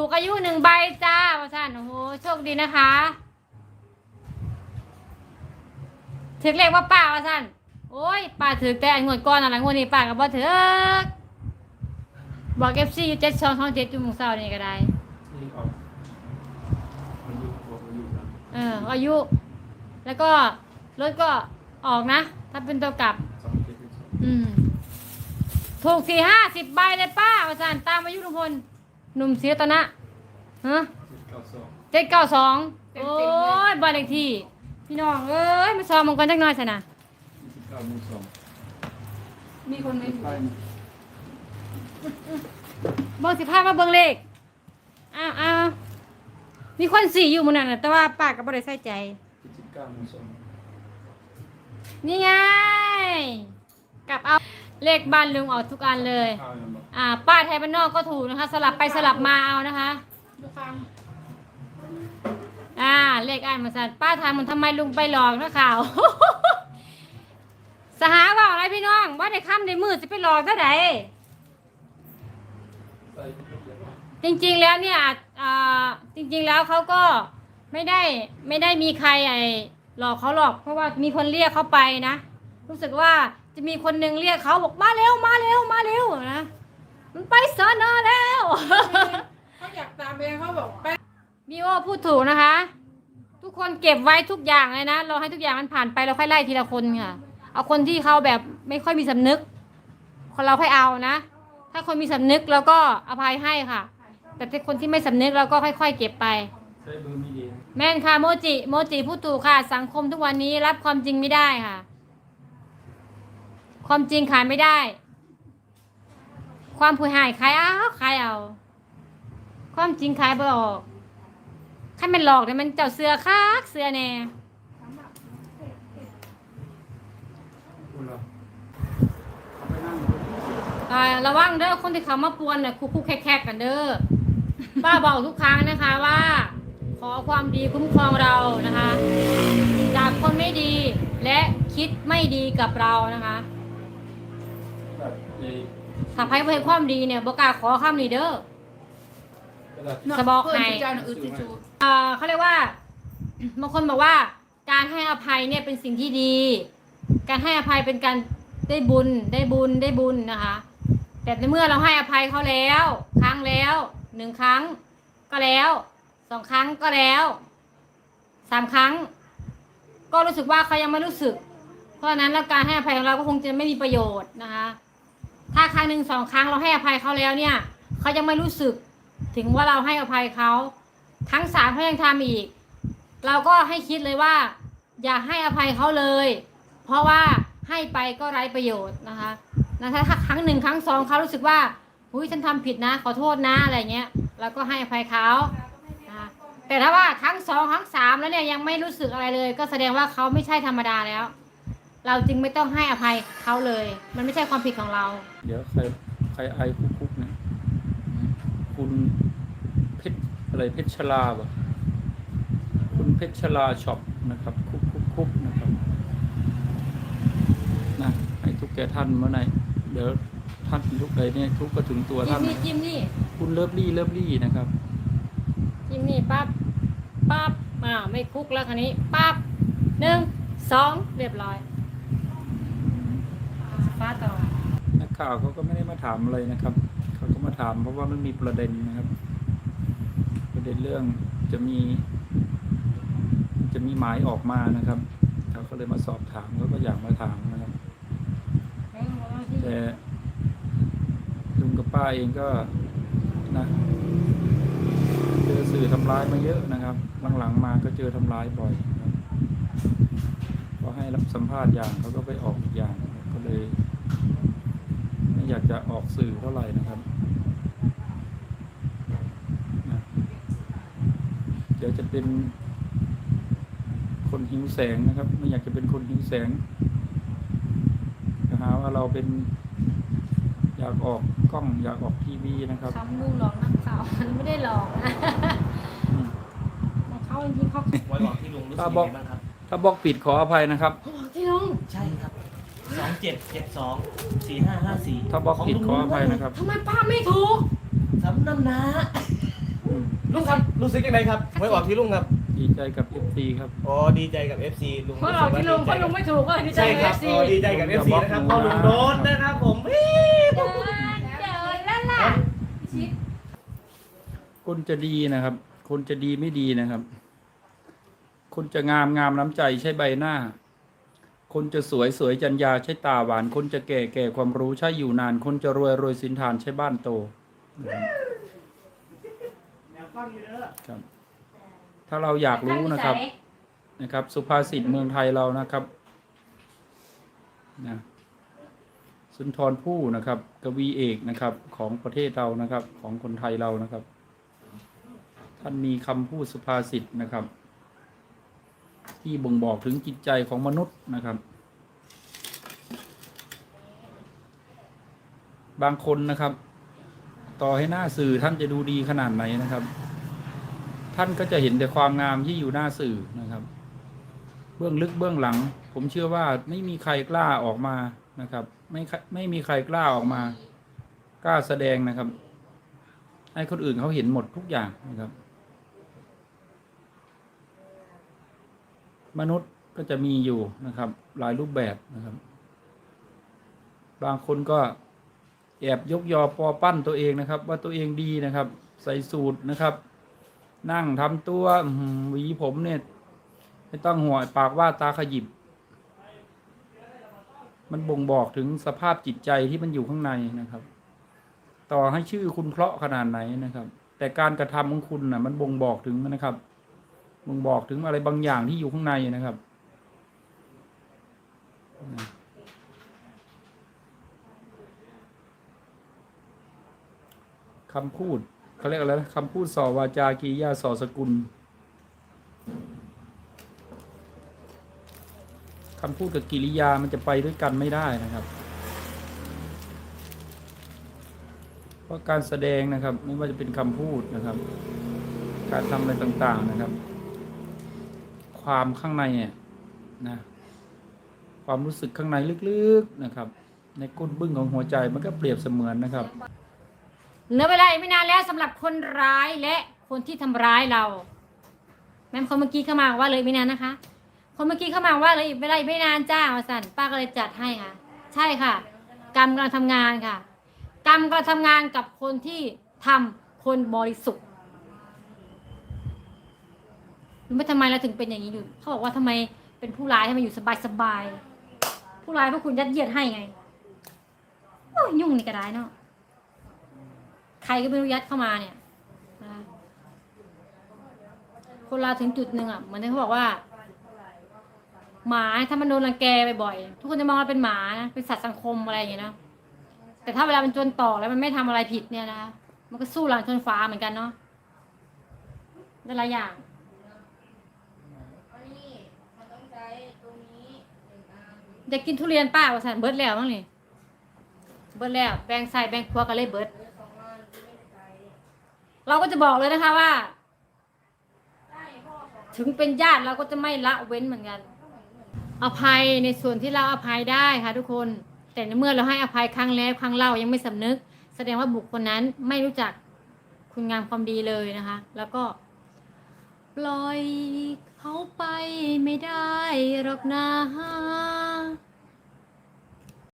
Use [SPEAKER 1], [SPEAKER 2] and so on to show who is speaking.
[SPEAKER 1] ถูกอายุหนึ่งใบจ้าพ่อท่านโอ้โหโชคดีนะคะถึกเลขว่าป้าพ่อท่านโอ้ยป้าถือแต่อันงวดก้อนอะไรงวดนี้ป้าก็บ่ถือกบอกเอฟซีอยู่เจ็ดสองสองเจ็ดจุ่มงเศร้านี่ก็ได้
[SPEAKER 2] นี่ออกมันอยู่บอกมันอยู่นะ
[SPEAKER 1] เอออายุ แล้วก็รถก็ออกนะ ถ้าเป็นตัวกลับ
[SPEAKER 2] สองเจ็ดเป็นสอง
[SPEAKER 1] อืมถูกสี่ห้าสิบใบเลยป้าอาจารย์ตามอายุลุงพล หนุ่มเสียตนะฮะ
[SPEAKER 2] เจ็ดเก้าสอง
[SPEAKER 1] เจ็ดเก้าสองโอ้ยบ้านเลขที่ พี่น้องเอ้ยมาซ้อมมันกันจักหน่อยสินะ
[SPEAKER 2] ยี่สิบเก้าหมู่สอง
[SPEAKER 3] มีคนไม่ถูก
[SPEAKER 2] ไป
[SPEAKER 1] เบิ่งสิพามาเบิ่งเลขอ้าวอ้าวมีคนสี่อยู่หมันนั่นน่ะแต่ว่าป้าก็บ่ได้ใส่ใจ
[SPEAKER 2] ยี่สิบเก้าหมู่สอง
[SPEAKER 1] นี่ไง กลับเอาเลขบ้านลุงออกทุกอันเลย
[SPEAKER 2] ข้าวยังบ อ่า
[SPEAKER 1] ป้าไทยบ้านนอกก็ถูกนะคะ สลับไปสลับมาเอานะคะ
[SPEAKER 3] ดูฟัง
[SPEAKER 1] อ่าเลขอ่านมาสัตว์ป้าถามมันทำไมลุงไปหลอกนะข่าว สหาว่าอะไรพี่น้องว่าในค่ำในมืดจะไปหลอกเท่าไหร่
[SPEAKER 2] ใส่ทุกอย่าง
[SPEAKER 1] จริงๆแล้วเนี่ยอ่าจริง ๆแล้วเขาก็ไม่ได้ไม่ได้มีใครไอ้หลอกเขาหรอก เพราะว่ามีคนเรียกเขาไปนะ รู้สึกว่าจะมีคนหนึ่งเรียกเขาบอกมาเร็วมาเร็วมาเร็วนะ มันไปสอนอแล้ว
[SPEAKER 3] เขาอยากตามเองเขาบอกไป
[SPEAKER 1] มีโอพูดถูกนะคะ ทุกคนเก็บไว้ทุกอย่างเลยนะเราให้ทุกอย่างมันผ่านไปเราค่อยไล่ทีละคนค่ะ เอาคนที่เขาแบบไม่ค่อยมีสำนึก คนเราค่อยเอานะ ถ้าคนมีสำนึกเราก็อภัยให้ค่ะ แต่ถ้าคนที่ไม่สำนึกเราก็ค่อย ๆ เก็บไป
[SPEAKER 2] ใส่เบอร์มีเดีย
[SPEAKER 1] แม่นค่ะโมจิโมจิพูดถูกค่ะ สังคมทุกวันนี้รับความจริงไม่ได้ค่ะ ความจริงขายไม่ได้ ความผู้หายขายเอาขายเอา ความจริงขายบ่ออกใครมันหลอกเนี่ยมันเจ้าเสือคักเสือแน่
[SPEAKER 2] คุณเหรอเอาไปนั่ง
[SPEAKER 1] อ่าระวังเด้อคนที่เขามาปวนเนี่ยคุกคุกแคกๆกันเด้อป้าบอกทุกครั้งนะคะว่า ขอความดีคุ้มครองเรานะคะ จากคนไม่ดีและคิดไม่ดีกับเรานะคะ
[SPEAKER 2] แบบไอ้
[SPEAKER 1] ถ้าไพ่เพื่อความดีเนี่ยบอกล้าขอข้ามนี้เด้อ
[SPEAKER 2] กระดาษ
[SPEAKER 1] สบอก
[SPEAKER 3] เพื่อน
[SPEAKER 1] ให้
[SPEAKER 3] ที่เจ้าหนูอึดที่จู
[SPEAKER 1] อ่าเขาเรียกว่า บางคนบอกว่า การให้อภัยเนี่ยเป็นสิ่งที่ดี การให้อภัยเป็นการได้บุญได้บุญได้บุญนะคะ แต่ในเมื่อเราให้อภัยเขาแล้ว ครั้งแล้วหนึ่งครั้ง ก็แล้วสองครั้งก็แล้วสามครั้ง ก็รู้สึกว่าเขายังไม่รู้สึก เพราะฉะนั้นแล้วการให้อภัยของเราก็คงจะไม่มีประโยชน์นะคะ ถ้าครั้งหนึ่งสองครั้งเราให้อภัยเขาแล้วเนี่ยเขายังไม่รู้สึกถึงว่าเราให้อภัยเขาครั้งสามเขายังทำอีก เราก็ให้คิดเลยว่า อย่าให้อภัยเขาเลย เพราะว่าให้ไปก็ไร้ประโยชน์นะคะนะถ้าถ้าครั้งหนึ่งครั้งสองเขารู้สึกว่าอุ้ยฉันทำผิดนะ ขอโทษนะอะไรเงี้ยเราก็ให้อภัยเขาแต่ถ้าว่าครั้งสองครั้งสามแล้วเนี่ยยังไม่รู้สึกอะไรเลย ก็แสดงว่าเขาไม่ใช่ธรรมดาแล้ว เราจึงไม่ต้องให้อภัยเขาเลย มันไม่ใช่ความผิดของเรา
[SPEAKER 2] เดี๋ยวใครใครไอคุกคุกๆเนี่ยคุณเพชรอะไรเพชรชลาบ่คุณเพชรชลาช็อปนะครับ คุกคุกคุกนะครับนะให้ทุกแก่ท่านเมื่อไหร่เดี๋ยวท่านทุกใดเนี่ยทุกก็ถึงตัว
[SPEAKER 1] จิ้
[SPEAKER 2] ท่ามน
[SPEAKER 1] นี่จิ้มนี่
[SPEAKER 2] คุณเลิฟลี่เลิฟลี่นะครับ
[SPEAKER 1] จิ้มนี่ปั๊บปั๊บอ่าไม่คุกแล้วคันนี้ปั๊บหนึ่งสองเรียบร้อย ฟ้าต่อ
[SPEAKER 2] นักข่าวเขาก็ไม่ได้มาถามอะไรนะครับ เขาก็มาถามเพราะว่ามันมีประเด็นนะครับ ประเด็นเรื่องจะมี จะมีหมายออกมานะครับเขาก็เลยมาสอบถามเขาก็อยากมาถามนะครับ แต่ลุงกับป้าเองก็นะเจอสื่อทำร้ายมาเยอะนะครับหลังๆมาก็เจอทำร้ายบ่อยนะครับพอให้รับสัมภาษณ์อย่างเขาก็ไปออกอีกอย่างนะครับก็เลยไม่ อยากจะออกสื่อเท่าไหร่นะครับนะเดี๋ยวจะเป็นคนหิวแสงนะครับ ไม่อยากจะเป็นคนหิวแสงจะหาว่าเราเป็น อยากออกกล้องอยากออกทีวีนะครับ
[SPEAKER 1] คำมูหลอกนักข่าวมันไม่ได้หลอกนะ
[SPEAKER 2] อืม
[SPEAKER 1] เขาจริงๆเขา
[SPEAKER 4] ไว้บอกที่ลุงรู้สึก
[SPEAKER 2] ถ้า
[SPEAKER 4] ยัง
[SPEAKER 2] บอก
[SPEAKER 4] ไงบ้างครับ
[SPEAKER 2] ถ้าบอกผิดขออภัยนะครับ
[SPEAKER 1] เขาบอกที่น้อง
[SPEAKER 4] ใช่ครับ สองเจ็ดเจ็ดสองสี่ห้าห้าสี่
[SPEAKER 2] ถ้าบอกผิดขออภัยนะครับ
[SPEAKER 1] ทำไมป้าไม่ถูก
[SPEAKER 4] สำนักนะ
[SPEAKER 1] อ
[SPEAKER 4] ลุงครับรู้สึกยังไงครับหวยออกที่ลุงครับ
[SPEAKER 2] ดีใจกับเอฟซีครับ
[SPEAKER 4] อ๋อดีใจกับ FC ลุง
[SPEAKER 1] เพราะเราที่ลงเพราะลงไม่ถูกก็ดีใจ
[SPEAKER 4] ใช่
[SPEAKER 1] กับ
[SPEAKER 4] ค
[SPEAKER 1] เอ
[SPEAKER 4] รับ
[SPEAKER 1] ฟซี
[SPEAKER 4] อ๋อดีใจกับ FC นะครับเพราะลุงโดนนะครับผมเฮ้ย
[SPEAKER 1] เดินแล้วล่ะชิด
[SPEAKER 2] คนจะดีนะครับ คนจะดีไม่ดีนะครับ คนจะงามงามน้ำใจใช้ใบหน้า คนจะสวยสวยจัญญาใช้ตาหวาน คนจะแก่แก่ความรู้ใช้อยู่นาน คนจะรวยรวยสินทานใช้บ้านโตครับ ถ้าเราอยากรู้นะครับ นะครับ สุภาษิตเมืองไทยเรานะครับนะสุนทรภู่นะครับ กวีเอกนะครับ ของประเทศเรานะครับ ของคนไทยเรานะครับ ท่านมีคำพูดสุภาษิตนะครับ ที่บ่งบอกถึงจิตใจของมนุษย์นะครับ บางคนนะครับ ต่อให้หน้าสื่อท่านจะดูดีขนาดไหนนะครับ ท่านก็จะเห็นแต่ความงามที่อยู่หน้าสื่อนะครับ เบื้องลึกเบื้องหลัง ผมเชื่อว่าไม่มีใครกล้าออกมานะครับ ไม่ไม่มีใครกล้าออกมากล้าแสดงนะครับ ให้คนอื่นเขาเห็นหมดทุกอย่างนะครับ มนุษย์ก็จะมีอยู่นะครับ หลายรูปแบบนะครับ บางคนก็แอบยกยอปอปั้นตัวเองนะครับ ว่าตัวเองดีนะครับ ใส่สูตรนะครับ นั่งทำตัวหวีผมเนี่ยไม่ต้องหัวปากว่าตาขยิบ มันบ่งบอกถึงสภาพจิตใจที่มันอยู่ข้างในนะครับ ต่อให้ชื่อคุณเพราะขนาดไหนนะครับ แต่การกระทำของคุณน่ะ มันบ่งบอกถึงนะครับ บ่งบอกถึงอะไรบางอย่างที่อยู่ข้างในนะครับ คำพูดเขาเรียกอะไรนะคำพูดส่อวาจากิริยาส่อสกุล คำพูดกับกิริยามันจะไปด้วยกันไม่ได้นะครับ เพราะการแสดงนะครับ ไม่ว่าจะเป็นคำพูดนะครับ การทำอะไรต่าง ๆ นะครับ ความข้างในเนี่ยนะความรู้สึกข้างในลึกๆนะครับ ในก้นบึ้งของหัวใจมันก็เปรียบเสมือนนะครับ
[SPEAKER 1] เหลือเวลาอีกไม่นานแล้วสำหรับคนร้ายและคนที่ทำร้ายเรา แม่คนเมื่อกี้เข้ามาว่าเลยไม่นานนะคะ คนเมื่อกี้เข้ามาว่าเลยอีกเวลาอีกไม่นานจ้ามาสั่นป้าก็เลยจัดให้ค่ะ ใช่ค่ะ กรรมกำลังทำงานค่ะ กรรมกำลังทำงานกับคนที่ทำคนบริสุทธิ์ รู้ไหมทำไมเราถึงเป็นอย่างนี้อยู่เขาบอกว่าทำไมเป็นผู้ร้ายทำไมอยู่สบายสบายผู้ร้ายเพราะคุณยัดเยียดให้ไงโอ้ยุ่งนี่ก็ได้เนาะใครก็ไม่รู้ยัดเข้ามาเนี่ยคนเราถึงจุดหนึ่งอะเหมือนที่เขาบอกว่า หมาถ้ามันโดนรังแกบ่อยๆทุกคนจะมองเราเป็นหมานะเป็นสัตว์สังคมอะไรอย่างเงี้ยนะแต่ถ้าเวลามันจนต่อแล้วมันไม่ทำอะไรผิดเนี่ยนะมันก็สู้หลังชนฟ้าเหมือนกันเนาะแต่ละอย่าง
[SPEAKER 3] อันนี้มันต้องใช้ตรงนี้หนึ่ง อ
[SPEAKER 1] ยากกินทุเรียนป้าว่าสันเบิดแล้วมั้งนี่เบิดแล้วแบ่งใส่แบ่งครัวกันเลยเบิด
[SPEAKER 3] เหลือสองอันที่ไม่ได้ใช้
[SPEAKER 1] เราก็จะบอกเลยนะคะว่า ถึงเป็นญาติเราก็จะไม่ละเว้นเหมือนกัน อภัยในส่วนที่เราอภัยได้ค่ะ ทุกคน แต่ในเมื่อเราให้อภัยครั้งแล้วครั้งเล่ายังไม่สำนึก แสดงว่าบุคคลนั้นไม่รู้จักคุณงามความดีเลยนะคะ แล้วก็ปล่อย เขาไปไม่ได้หรอกนะ